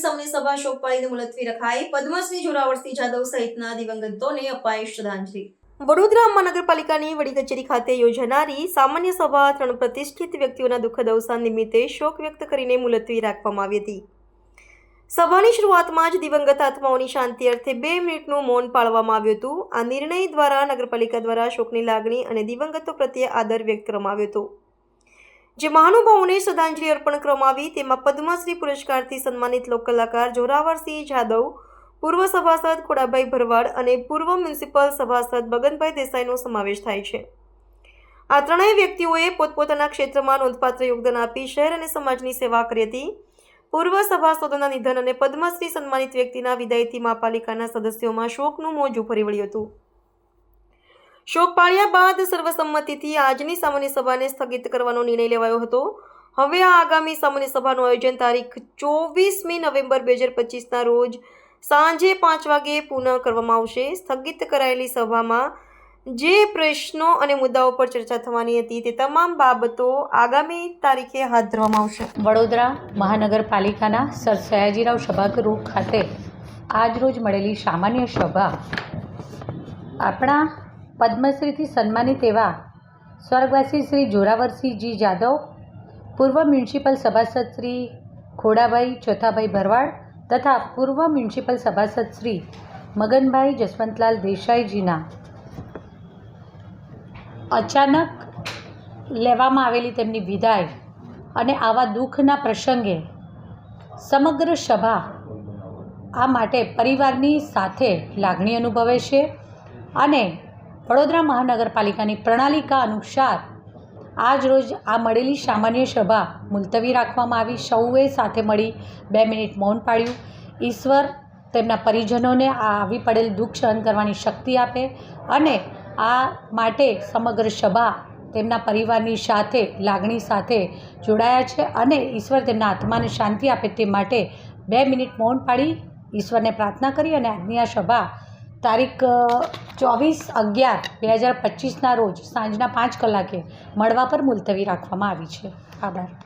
સામની સભા શોક પાળીને મુલતવી રખાઈ. પદ્મશ્રી જોરાવરસિંહ જાદવ સહિતના દિવંગતોને અપાઈ શ્રદ્ધાંજલિ. વડોદરા મહાનગરપાલિકાની વડી કચેરી ખાતે યોજાનારી સામાન્ય સભા ત્રણ પ્રતિષ્ઠિત વ્યક્તિઓના દુઃખદ અવસાન નિમિત્તે શોક વ્યક્ત કરીને મુલતવી રાખવામાં આવી હતી. સભાની શરૂઆતમાં જ દિવંગત આત્માઓની શાંતિ અર્થે બે મિનિટનું મૌન પાળવામાં આવ્યું હતું. આ નિર્ણય દ્વારા નગરપાલિકા દ્વારા શોકની લાગણી અને દિવંગતો પ્રત્યે આદર વ્યક્ત કરવામાં આવ્યો હતો. જે મહાનુભાવોને શ્રદ્ધાંજલિ અર્પણ કરવામાં આવી, તેમાં પદ્મશ્રી પુરસ્કારથી સન્માનિત લોક કલાકાર જોરાવરસિંહ જાદવ, પૂર્વ સભાસદ ખોડાભાઈ ભરવાડ અને પૂર્વ મ્યુનિસિપલ સભાસદ બગનભાઈ દેસાઈનો સમાવેશ થાય છે. આ ત્રણેય વ્યક્તિઓએ પોતપોતાના ક્ષેત્રમાં નોંધપાત્ર યોગદાન આપી, શહેર અને સમાજની સેવા કરી હતી. પૂર્વ સભાસદોના નિધન અને પદ્મશ્રી સન્માનિત વ્યક્તિના વિદાયથી મહાપાલિકાના સદસ્યોમાં શોકનું મોજું ફરી વળ્યું હતું. શોક પાળ્યા બાદ સર્વસંમતિથી આજની સામાન્ય સભાને સ્થગિત કરવાનો નિર્ણય લેવાયો હતો. હવે આ આગામી સામાન્ય સભાનું આયોજન તારીખ ચોવીસમી નવેમ્બર બે હજાર પચીસના રોજ સાંજે પાંચ વાગે પુનઃ કરવામાં આવશે. સ્થગિત કરાયેલી સભામાં જે પ્રશ્નો અને મુદ્દાઓ પર ચર્ચા થવાની હતી તે તમામ બાબતો આગામી તારીખે હાથ ધરવામાં આવશે. વડોદરા મહાનગરપાલિકાના સર સયાજીરાવ સભાગૃહ ખાતે આજરોજ મળેલી સામાન્ય સભા આપણા પદ્મશ્રીથી સન્માનિત એવા સ્વર્ગવાસી શ્રી જોરાવરસિંહજી જાદવ, પૂર્વ મ્યુનિસિપલ સભાસદ શ્રી ખોડાભાઈ ચોથાભાઈ ભરવાડ તથા પૂર્વ મ્યુનિસિપલ સભાસદ શ્રી મગનભાઈ જસવંતલાલ દેસાઈજીના અચાનક લેવામાં આવેલી તેમની વિદાય અને આવા દુઃખના પ્રસંગે સમગ્ર સભા આ માટે પરિવારની સાથે લાગણી અનુભવે છે અને વડોદરા મહાનગરપાલિકાની પ્રણાલિકા અનુસાર આજ રોજ આ મળેલી સામાન્ય સભા મુલતવી રાખવામાં આવી. સૌએ સાથે મળી બે મિનિટ મૌન પાડ્યું ઈશ્વર તેમના પરિજનોને આ આવી પડેલ દુઃખ સહન કરવાની શક્તિ આપે અને આ માટે સમગ્ર સભા તેમના પરિવારની સાથે, લાગણી સાથે જોડાયા છે અને ઈશ્વર તેમના આત્માને શાંતિ આપે તે માટે બે મિનિટ મૌન પાડી ઈશ્વરને પ્રાર્થના કરી અને આજની આ સભા તારીખ ચોવીસ અગિયાર બે હજાર પચીસના રોજ સાંજના પાંચ કલાકે મળવા પર મુલતવી રાખવામાં આવી છે. આભાર.